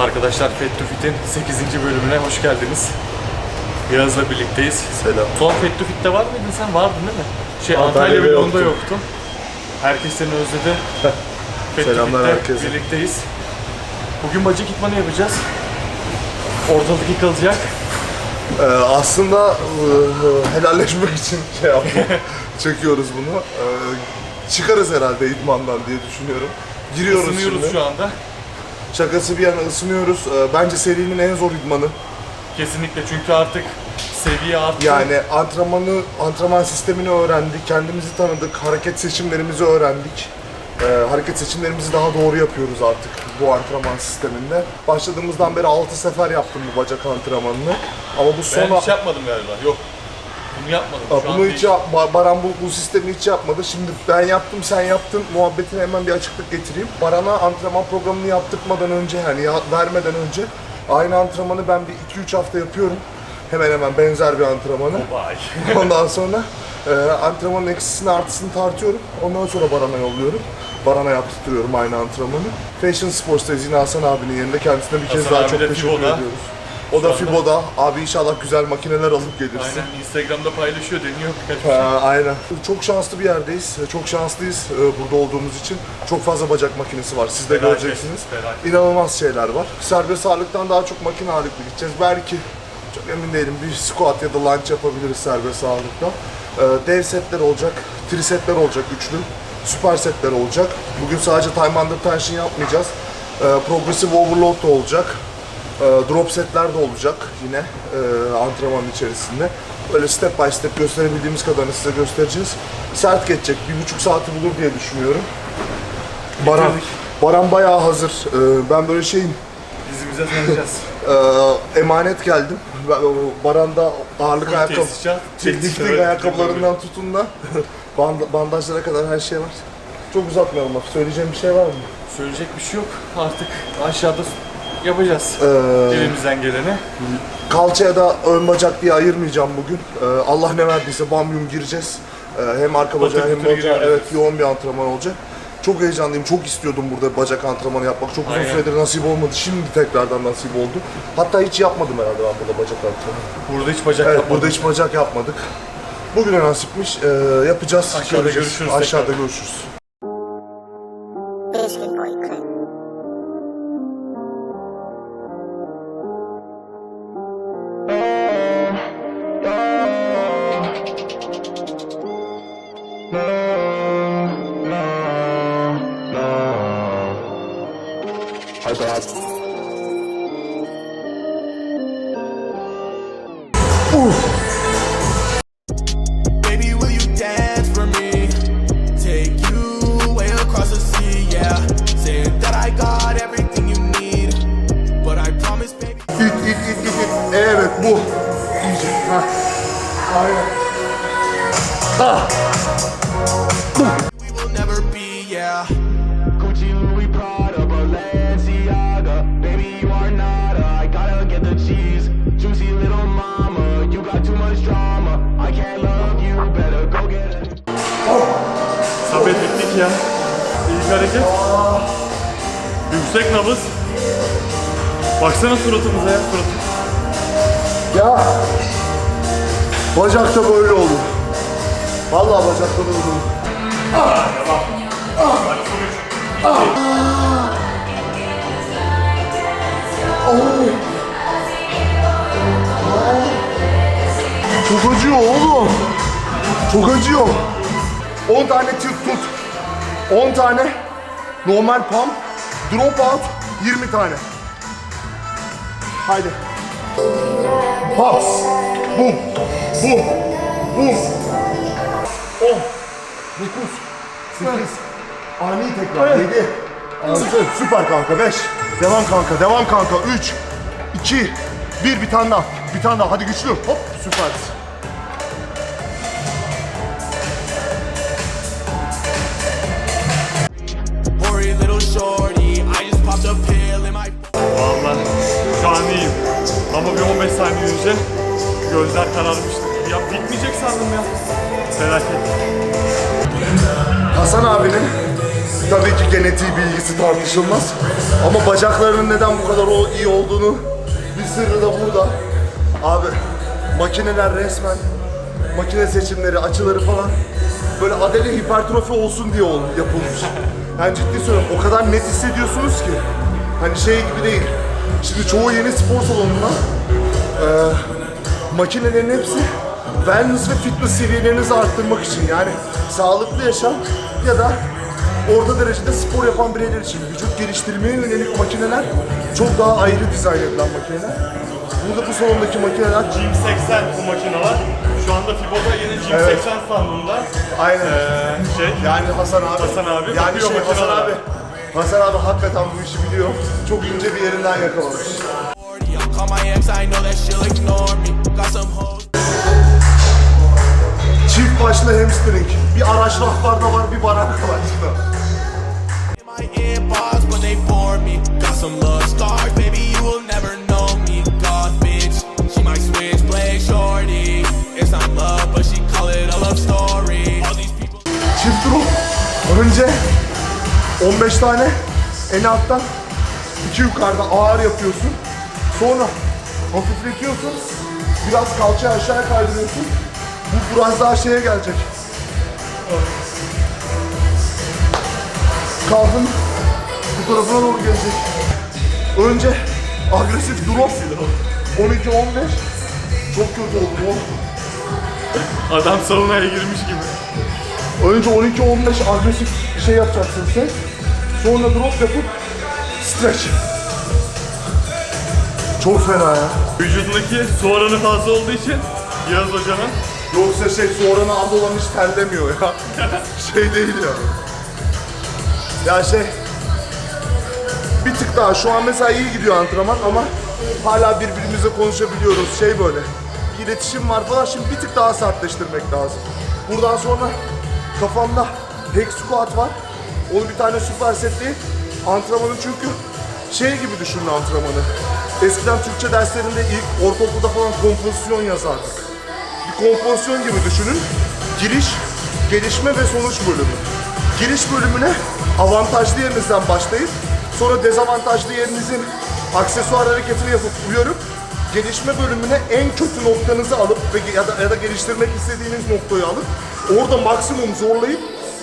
Arkadaşlar Fat to Fit'in 8. bölümüne hoş geldiniz. Yağız'la birlikteyiz. Selam. Son Fat to Fit'te var mıydın sen? Vardın değil mi? Şey Antalya'da Antalya vlogunda yoktum. yoktun. Herkes seni özledi. To Selamlar Fit'te herkese. birlikteyiz. Bugün bacak itmanı yapacağız. Ortalık yıkılacak. Ee, aslında e, helalleşmek için şey yaptım. Çekiyoruz bunu. Ee, çıkarız herhalde idmandan diye düşünüyorum. Giriyoruz Isınıyoruz şimdi. şu anda. Şakası bir yana ısınıyoruz. Ee, bence serinin en zor idmanı. Kesinlikle çünkü artık seviye arttı. Yani antrenmanı, antrenman sistemini öğrendik, kendimizi tanıdık, hareket seçimlerimizi öğrendik. Ee, hareket seçimlerimizi daha doğru yapıyoruz artık bu antrenman sisteminde. Başladığımızdan beri 6 sefer yaptım bu bacak antrenmanını. Ama bu ben hiç yapmadım galiba. Yok. Bunu yapmadım. Şu an bunu hiç yap, Ba- Baran bu, bu sistemi hiç yapmadı. Şimdi ben yaptım, sen yaptın. Muhabbetine hemen bir açıklık getireyim. Baran'a antrenman programını yaptırmadan önce, yani ya, vermeden önce aynı antrenmanı ben bir 2-3 hafta yapıyorum. Hemen hemen benzer bir antrenmanı. Vay. Ondan sonra e, antrenmanın eksisini artısını tartıyorum. Ondan sonra Baran'a yolluyorum. Baran'a yaptırıyorum aynı antrenmanı. Fashion Sports'tayız yine Hasan abinin yerinde. Kendisine bir kez Hasan daha çok teşekkür Fibo'da. ediyoruz. O da Fibo'da. Abi inşallah güzel makineler alıp gelirsin. Aynen Instagram'da paylaşıyor deniyor birkaç bir şey. Ha, aynen. Çok şanslı bir yerdeyiz. Çok şanslıyız e, burada olduğumuz için. Çok fazla bacak makinesi var. Siz de Felaket, göreceksiniz. felaket. İnanılmaz şeyler var. Serbest ağırlıktan daha çok makine ağırlıklı gideceğiz. Belki çok emin değilim bir squat ya da lunge yapabiliriz serbest ağırlıkta. E, Dev setler olacak, trisetler olacak üçlü. Süper setler olacak. Bugün sadece time under tension yapmayacağız. E, progressive overload da olacak. E, drop setler de olacak yine e, antrenmanın içerisinde. Böyle step by step gösterebildiğimiz kadarını size göstereceğiz. Sert geçecek, bir buçuk saati bulur diye düşünüyorum. Baran. Baran bayağı hazır. E, ben böyle şeyim, Dizimize saracağız. e, emanet geldim. Ben, o Baran'da ağırlık ayakkabı, lifting tesisat, ayakkabılarından tutun da band- bandajlara kadar her şey var. Çok uzatmayalım bak. Söyleyeceğim bir şey var mı? Söyleyecek bir şey yok. Artık aşağıda yapacağız. Ee, Elimizden geleni. Kalçaya da ön bacak diye ayırmayacağım bugün. Ee, Allah ne verdiyse bam yum gireceğiz. Ee, hem arka bacağı hem kütür bacağı. Evet yoğun bir antrenman olacak. Çok heyecanlıyım. Çok istiyordum burada bacak antrenmanı yapmak. Çok uzun Aynen. süredir nasip olmadı. Şimdi tekrardan nasip oldu. Hatta hiç yapmadım herhalde ben burada bacak antrenmanı. Burada hiç bacak Evet yapmadım. burada hiç bacak yapmadık. Bugüne nasipmiş. Ee, yapacağız. Aşağıda görüşürüz Aşağıda tekrar. görüşürüz. Sabret bittik ya. Yüksek nabız. Baksana suratımıza ya suratım. Ya. Bacakta böyle oldu. Vallahi bacakta böyle oldu. Çok acıyor oğlum. Çok acıyor. 10 tane tilt tut. 10 tane normal pump. Drop out 20 tane. Haydi. Pas. Bum. Bum. Bum. 10. 9. 8. Ani tekrar. 7. 6. Süper kanka. 5. Devam kanka. Devam kanka. 3. 2. 1. Bir tane daha. Bir tane daha. Hadi güçlü. Hop. Süpersin. 15 saniye önce gözler kararmıştı. Ya bitmeyecek sandım ya. Felaket. Hasan abinin Tabii ki genetiği bilgisi tartışılmaz. Ama bacaklarının neden bu kadar iyi olduğunu bir sırrı da burada. Abi makineler resmen makine seçimleri, açıları falan böyle adele hipertrofi olsun diye yapılmış. Yani ciddi söylüyorum o kadar net hissediyorsunuz ki. Hani şey gibi değil. Şimdi çoğu yeni spor salonunda eee makinelerin hepsi wellness ve fitness seviyelerinizi arttırmak için yani sağlıklı yaşam ya da orta derecede spor yapan bireyler için vücut geliştirmeye yönelik makineler çok daha ayrı dizayn edilen makineler. Burada bu salondaki makineler Gym 80 bu makineler. Şu anda Fibo'da yine Gym Evet. 80 standında. aynen. Ee, şey, Yani Hasan abi. Hasan abi Yani şey Hasan abi. Hasan abi hakikaten bu işi biliyor. Çok ince bir yerinden yakalamış. Call my ex, I know that she'll ignore me. Got some hoes. Çift başlı hamstring. Bir araç rahbarda var, bir barak var. in my earpods, but they bore me. Got some love scars, baby, you will never know me. Goth bitch, she might switch play shorty. It's not love, but she call it a love story. All these people. Çift drop. Önce 15 tane en alttan iki yukarıda ağır yapıyorsun. Sonra hafifletiyorsun. Biraz kalçayı aşağıya kaydırıyorsun. Bu biraz daha şeye gelecek. Kaldın. Bu tarafına doğru gelecek. Önce agresif drop. 12-15. Çok kötü oldu o. adam saunaya girmiş gibi. Önce 12-15 agresif şey yapacaksın sen. Sonra drop yapıp stretch. Çok fena ya. Vücudundaki su oranı fazla olduğu için Yağız hocanın Yoksa şey sonranı az olan hiç terlemiyor ya. şey değil ya. Ya şey bir tık daha şu an mesela iyi gidiyor antrenman ama hala birbirimizle konuşabiliyoruz. Şey böyle bir iletişim var falan şimdi bir tık daha sertleştirmek lazım. Buradan sonra kafamda hack squat var. Onu bir tane super setleyip antrenmanı çünkü şey gibi düşünün antrenmanı. Eskiden Türkçe derslerinde ilk ortaokulda falan kompozisyon yazardık bir kompozisyon gibi düşünün. Giriş, gelişme ve sonuç bölümü. Giriş bölümüne avantajlı yerinizden başlayıp sonra dezavantajlı yerinizin aksesuar hareketini yapıp uyarıp gelişme bölümüne en kötü noktanızı alıp ve ya da, ya da geliştirmek istediğiniz noktayı alıp orada maksimum zorlayıp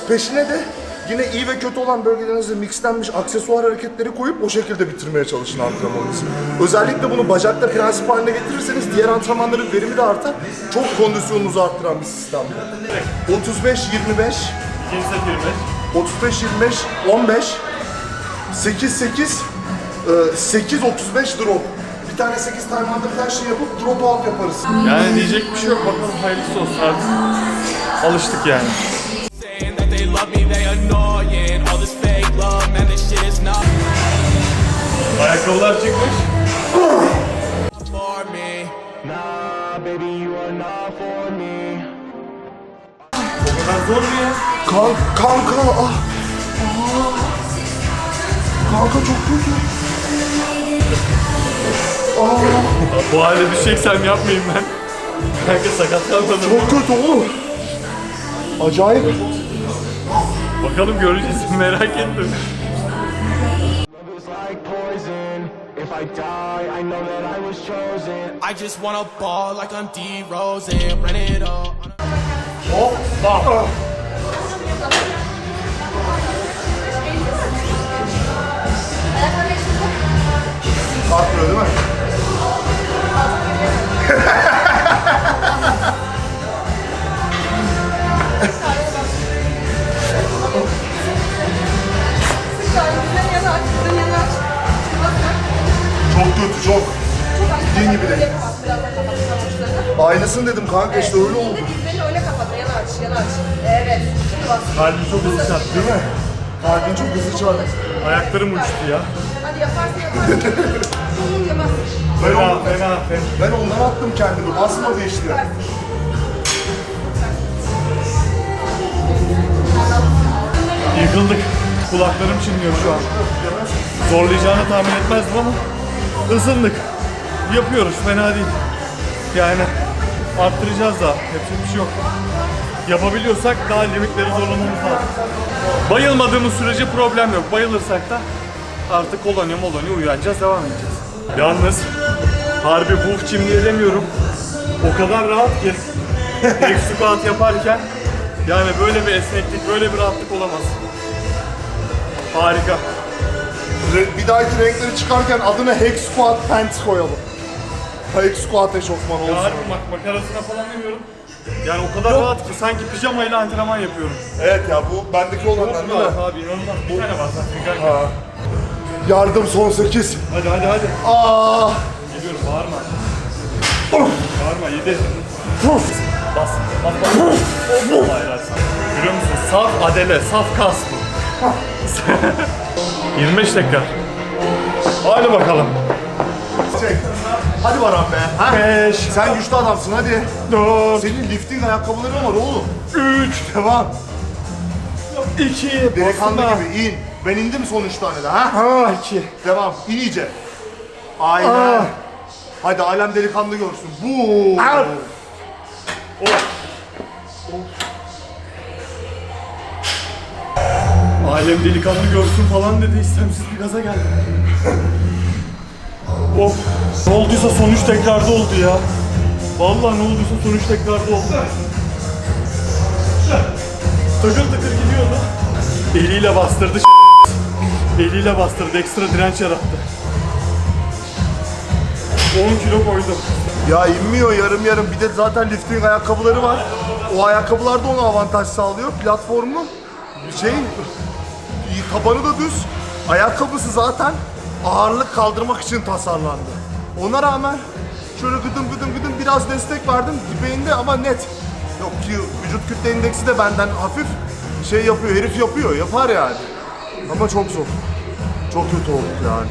peşine de yine iyi ve kötü olan bölgelerinize mixlenmiş aksesuar hareketleri koyup o şekilde bitirmeye çalışın antrenmanınızı. Özellikle bunu bacakta prensip haline getirirseniz diğer antrenmanların verimi de artar. Çok kondisyonunuzu arttıran bir sistem. 35 25 ikinci set 25. 35 25 15 8 8 8 35 drop. Bir tane 8 time under her şey yapıp drop out yaparız. Yani diyecek bir şey yok. Bakalım hayırlısı olsun artık. Alıştık yani. Love me, they annoying. All this fake love, man, this shit is not Ayakkabılar çıkmış. for me. Nah, baby, you are not for me. O kadar zor mu ya? Kan, kanka ah. Kanka çok kötü. Ah, Bu hale düşeceksem yapmayayım ben. Kanka sakatlanmadım. çok kötü oğlum. Acayip. Bakalım göreceğiz. Merak ettim. If I die, I know that I was chosen. I just wanna ball like I'm D Rose and run it all. Hoppa. Kalkmıyor değil mi? Çok kötü çok. Dediğin gibi değil. Aynısını dedim kanka işte öyle oldu. Dizlerini öyle kapat, yana aç, yana aç. Evet, şimdi bas. Kalbim çok hızlı çarptı. Değil mi? Kalbin çok hızlı çarptı. Ayaklarım uçtu ya. Hadi yaparsın, yaparsın. Olur, yemez. Ben, Fena on, fena fena. ben ondan attım kendimi. Basmadı işte. Yıkıldık. Kulaklarım çınlıyor şu an. Zorlayacağını tahmin etmezdim ama ısındık. Yapıyoruz fena değil. Yani arttıracağız daha. Yapacak bir şey yok. yapabiliyorsak daha limitleri zorlamamız lazım. Bayılmadığımız sürece problem yok. Bayılırsak da artık kolonya molonya uyanacağız, devam edeceğiz. Yalnız harbi bu çimdiği demiyorum. O kadar rahat ki tek squat yaparken yani böyle bir esneklik, böyle bir rahatlık olamaz. Harika. Re- Bir dahaki renkleri çıkarken adına Hex Squat Pants koyalım. Hex Squat eşofman olsun. Ya harbi bak makarasına falan demiyorum. Yani o kadar rahat ki sanki pijamayla antrenman yapıyorum. Evet ya bu bendeki olanlar Çok değil mi? rahat abi inanılmaz. Bir tane var zaten. kanka. Ha. Yardım son 8. Hadi hadi hadi. Aa! Geliyorum bağırma. bağırma yedi. Bas. Bas bas. Allah helal sana. Görüyor musun? Saf adele, saf kas bu. 25 dakika. Hadi bakalım. Çek. Hadi Baran be. Ha? 5, Sen güçlü adamsın hadi. 4, Senin lifting ayakkabıların var oğlum. 3, Devam. 2, Delikanlı gibi in. Ben indim son 3 tane de ha? Ha 2. Devam. İn iyice. Aynen. Hadi alem delikanlı görsün. Bu. Alem delikanlı görsün falan dedi istemsiz bir gaza geldi. of. Ne olduysa sonuç tekrarda oldu ya. Vallahi ne olduysa sonuç tekrarda oldu. Tıkır tıkır gidiyordu. Eliyle bastırdı Eliyle bastırdı ekstra direnç yarattı. 10 kilo koydum. Ya inmiyor yarım yarım. Bir de zaten lifting ayakkabıları var. O ayakkabılar da ona avantaj sağlıyor. Platformu şey tabanı da düz. Ayakkabısı zaten ağırlık kaldırmak için tasarlandı. Ona rağmen şöyle gıdım gıdım gıdım biraz destek verdim dibeğinde ama net. Yok ki vücut kütle indeksi de benden hafif şey yapıyor, herif yapıyor, yapar yani. Ama çok zor. Çok kötü olduk yani.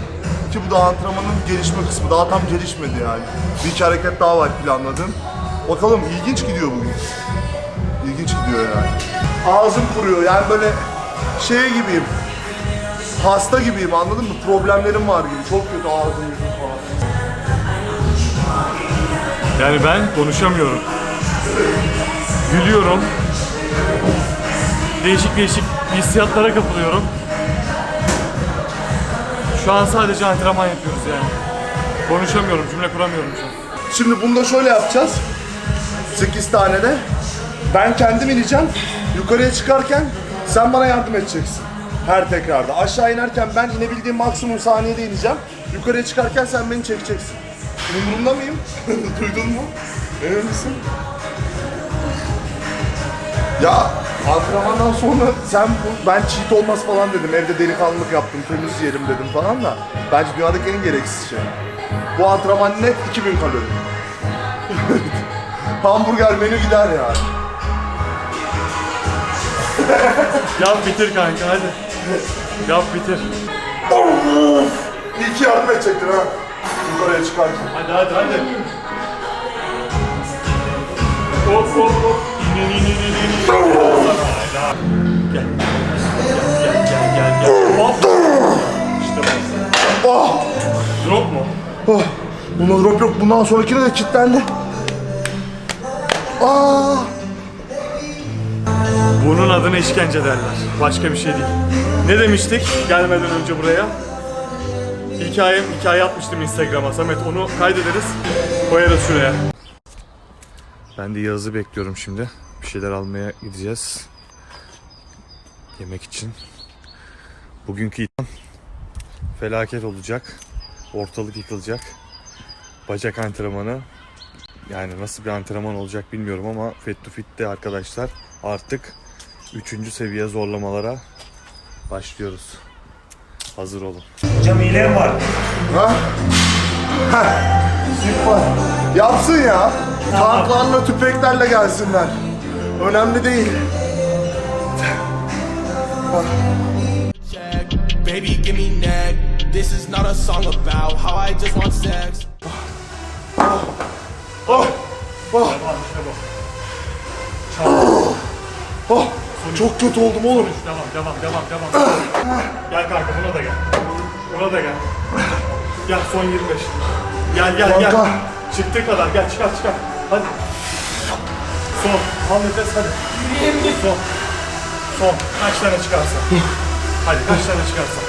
Ki bu da antrenmanın gelişme kısmı. Daha tam gelişmedi yani. Bir iki hareket daha var planladım. Bakalım ilginç gidiyor bugün. İlginç gidiyor yani. Ağzım kuruyor yani böyle şey gibiyim. Hasta gibiyim anladın mı? Problemlerim var gibi. Çok kötü ağzım yüzüm falan. Yani ben konuşamıyorum. Gülüyorum. Değişik değişik hissiyatlara kapılıyorum. Şu an sadece antrenman yapıyoruz yani. Konuşamıyorum, cümle kuramıyorum şu an. Şimdi bunu da şöyle yapacağız. 8 tane de. Ben kendim ineceğim. Yukarıya çıkarken sen bana yardım edeceksin. Her tekrarda. Aşağı inerken ben inebildiğim maksimum saniyede ineceğim. Yukarıya çıkarken sen beni çekeceksin. Umurumda mıyım? Duydun mu? Emin misin? Ya antrenmandan sonra sen bu, ben cheat olmaz falan dedim. Evde delikanlılık yaptım, temiz yerim dedim falan da. Bence dünyadaki en gereksiz şey. Bu antrenman net 2000 kalori. Hamburger menü gider yani. Yap bitir kanka hadi. Yap bitir. İyi ki yardım edecektin ha. Yukarıya çıkarken. Hadi hadi hadi. Hop hop hop. İn in in in in. Hayda. Gel. Gel gel gel gel. Hop. İşte bu. Oh! Drop mu? oh. Buna drop yok. Bundan sonrakine de kilitlendi. Aa! Bunun adına işkence derler. Başka bir şey değil. Ne demiştik gelmeden önce buraya? Hikayem, hikaye atmıştım Instagram'a. Samet onu kaydederiz. Koyarız şuraya. Ben de Yağız'ı bekliyorum şimdi. Bir şeyler almaya gideceğiz. Yemek için. Bugünkü idman felaket olacak. Ortalık yıkılacak. Bacak antrenmanı. Yani nasıl bir antrenman olacak bilmiyorum ama Fet to Fit'te arkadaşlar artık 3. seviye zorlamalara başlıyoruz. Hazır olun. Hocam var. Ha? Heh. var. Yapsın ya. Tanklarla, tüfeklerle gelsinler. Önemli değil. Baby, give me neck. This is not a song about how I just want sex. Oh! Oh! Oh! Çok kötü oldum oğlum. Devam, devam, devam, devam. gel kanka buna da gel. Buna da gel. Gel son 25. Gel gel gel. Kanka. Çıktığı kadar gel çıkar çıkar. Hadi. Son. Al nefes hadi. Son. Son. Kaç tane çıkarsa. Hadi kaç tane çıkarsa.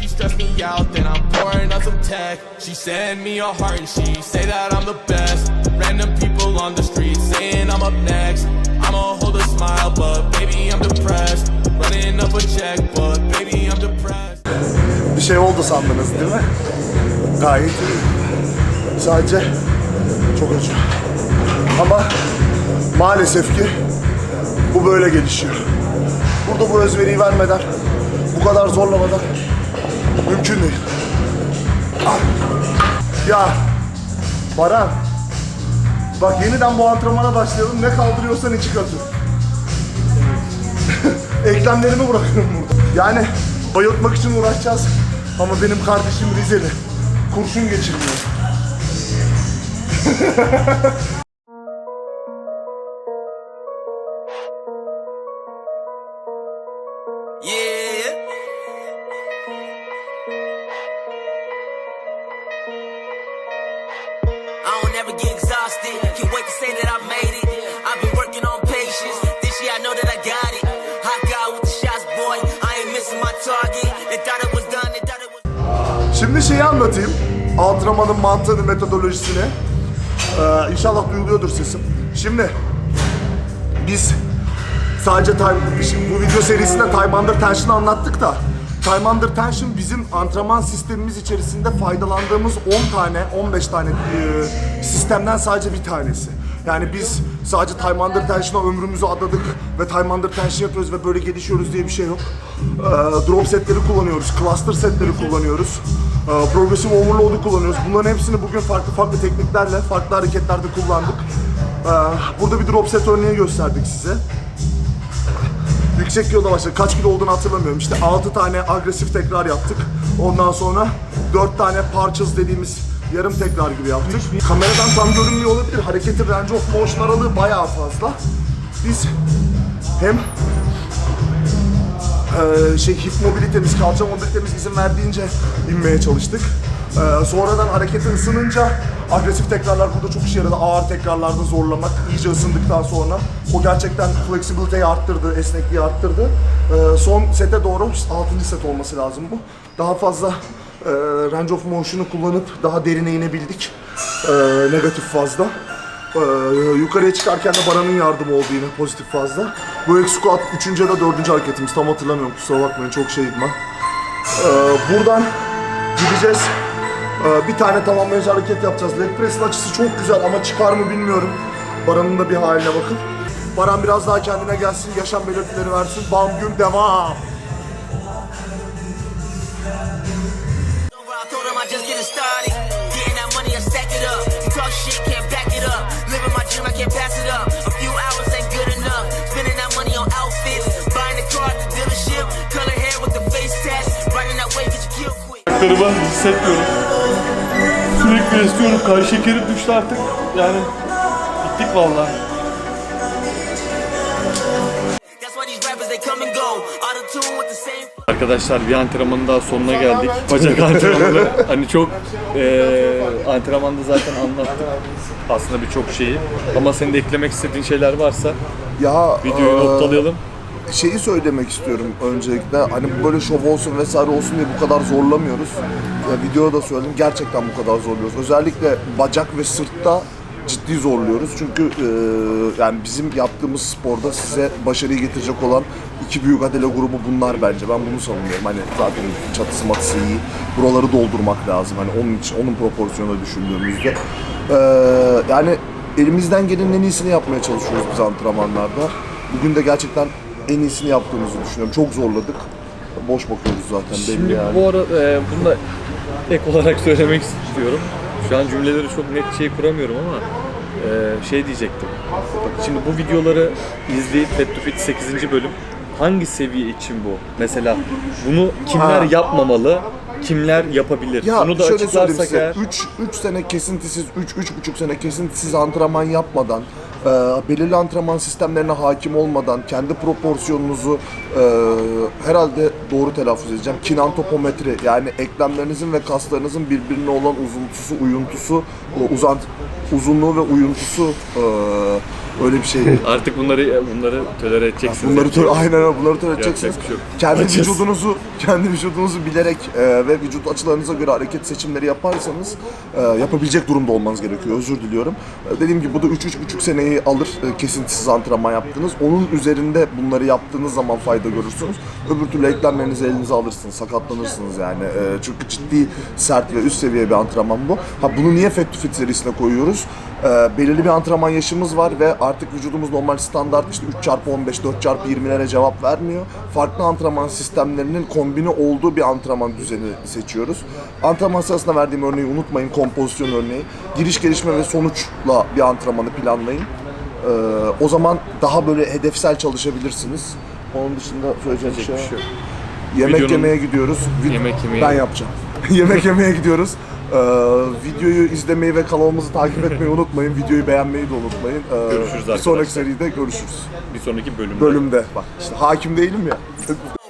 She stress me out, then I'm pouring out some tech. She send me a heart and she say that I'm the best. Random people on the street saying I'm up next. Hold a smile, but baby I'm depressed. Running up a check, but baby I'm depressed. Bir şey oldu sandınız değil mi? Gayet iyi. Sadece çok acı. Ama maalesef ki bu böyle gelişiyor. Burada bu özveriyi vermeden, bu kadar zorlamadan mümkün değil. Ah. Ya Baran, bak yeniden bu antrenmana başlayalım. Ne kaldırıyorsan iki katı. Eklemlerimi bırakıyorum burada. Yani bayıltmak için uğraşacağız. Ama benim kardeşim Rizeli. Kurşun geçirmiyor. Yeah. Şimdi şeyi anlatayım. Antrenmanın mantığını, metodolojisini. Ee, inşallah duyuluyordur sesim. Şimdi biz sadece bu video serisinde Under Tension'ı anlattık da Under Tension bizim antrenman sistemimiz içerisinde faydalandığımız 10 tane, 15 tane e, sistemden sadece bir tanesi. Yani biz sadece Under Tension'a ömrümüzü adadık ve Under Tension yapıyoruz ve böyle gelişiyoruz diye bir şey yok. Ee, drop setleri kullanıyoruz, cluster setleri kullanıyoruz. Ee, progressive overload'u kullanıyoruz. Bunların hepsini bugün farklı farklı tekniklerle, farklı hareketlerde kullandık. Ee, burada bir drop set örneği gösterdik size. Yüksek kiloda başladık. Kaç kilo olduğunu hatırlamıyorum. İşte 6 tane agresif tekrar yaptık. Ondan sonra 4 tane parças dediğimiz yarım tekrar gibi yaptık. Kameradan tam görünmüyor olabilir. Hareketin range of motion aralığı bayağı fazla. Biz hem eee, şey hip mobilitemiz, kalça mobilitemiz izin verdiğince inmeye çalıştık. Eee, sonradan hareketin ısınınca agresif tekrarlar burada çok işe yaradı. Ağır tekrarlarda zorlamak, iyice ısındıktan sonra. O gerçekten flexibility'yi arttırdı, esnekliği arttırdı. Eee, son sete doğru, 6. set olması lazım bu. Daha fazla eee, range of motion'u kullanıp daha derine inebildik. Eee, negatif fazla. Ee, yukarıya çıkarken de Baran'ın yardımı oldu yine pozitif fazla. Bu ek squat 3. ya da 4. hareketimiz tam hatırlamıyorum kusura bakmayın çok şey idman. Ee, buradan gideceğiz. Ee, bir tane tamamlayıcı hareket yapacağız. Leg press'in açısı çok güzel ama çıkar mı bilmiyorum. Baran'ın da bir haline bakın. Baran biraz daha kendine gelsin, yaşam belirtileri versin. Bam gün devam. Getting started. Getting that money, I stack it up. Talk shit, can't back it up. Living my dream, I can't pass it up. A few hours ain't good enough. Spending that money on outfits. Buying a car at the dealership. Color hair with the face tats. Riding that wave, get you killed quick. Ayaklarımı hissetmiyorum. Sürekli istiyorum. Kan şekerim düştü artık. Yani bittik vallahi. Arkadaşlar bir antrenmanın daha sonuna geldik. Bacak antrenmanı. hani çok eee antrenmanda zaten anlattık aslında birçok şeyi. Ama senin de eklemek istediğin şeyler varsa Ya videoyu noktalayalım. şeyi söylemek istiyorum öncelikle. Hani böyle şov olsun vesaire olsun diye bu kadar zorlamıyoruz. Ya videoda da söyledim gerçekten bu kadar zorluyoruz. Özellikle bacak ve sırtta ciddi zorluyoruz. Çünkü e, yani bizim yaptığımız sporda size başarıyı getirecek olan iki büyük adele grubu bunlar bence. Ben bunu savunuyorum. Hani zaten çatısı matısı iyi. Buraları doldurmak lazım. Hani onun için onun proporsiyonu düşündüğümüzde. E, yani elimizden gelenin en iyisini yapmaya çalışıyoruz biz antrenmanlarda. Bugün de gerçekten en iyisini yaptığımızı düşünüyorum. Çok zorladık. Boş bakıyoruz zaten belli Şimdi yani. bu ara e, bunu da ek olarak söylemek istiyorum. Şu an cümleleri çok net şey kuramıyorum ama e, şey diyecektim. Bak şimdi bu videoları izleyip Fat to Fit 8. bölüm hangi seviye için bu? Mesela bunu kimler Ha. yapmamalı, kimler yapabilir? Ya bunu da şöyle söyleyeyim açıklarsak size. eğer 3 3 sene kesintisiz 3 3,5 sene kesintisiz antrenman yapmadan e, belirli antrenman sistemlerine hakim olmadan kendi proporsiyonunuzu e, herhalde doğru telaffuz edeceğim. Kinantopometri yani eklemlerinizin ve kaslarınızın birbirine olan uzuntusu, uyuntusu, o uzant uzunluğu ve uyuntusu e, Öyle bir şey. Artık bunları bunları tolere edeceksiniz. Bunları tö- şey aynen öyle bunları tolere edeceksiniz. bir şey yok. Kendi Açız. vücudunuzu kendi vücudunuzu bilerek e, ve vücut açılarınıza göre hareket seçimleri yaparsanız e, yapabilecek durumda olmanız gerekiyor. Özür diliyorum. E, dediğim gibi bu da 3-3,5 seneyi alır e, kesintisiz antrenman yaptınız. Onun üzerinde bunları yaptığınız zaman fayda görürsünüz. Öbür türlü eklemlerinizi elinize alırsınız, sakatlanırsınız yani. E, çünkü ciddi, sert ve üst seviye bir antrenman bu. Ha bunu niye Fat to Fit serisine koyuyoruz? Ee, belirli bir antrenman yaşımız var ve artık vücudumuz normal standart işte 3x15, 4x20'lere cevap vermiyor. Farklı antrenman sistemlerinin kombine olduğu bir antrenman düzeni seçiyoruz. Antrenman sırasında verdiğim örneği unutmayın, kompozisyon örneği. Giriş, gelişme ve sonuçla bir antrenmanı planlayın. Ee, o zaman daha böyle hedefsel çalışabilirsiniz. Onun dışında söyleyeceğim bir şey, Hiçbir şey yok. Yemek Videonun- yemeye gidiyoruz. Yemek yemeye- Ben yapacağım. Yemek yemeye gidiyoruz. Ee, videoyu izlemeyi ve kanalımızı takip etmeyi unutmayın. Videoyu beğenmeyi de unutmayın. Ee, Görüşürüz Bir sonraki arkadaşlar. seride görüşürüz. Bir sonraki bölümde. Bölümde. Bak işte hakim değilim ya.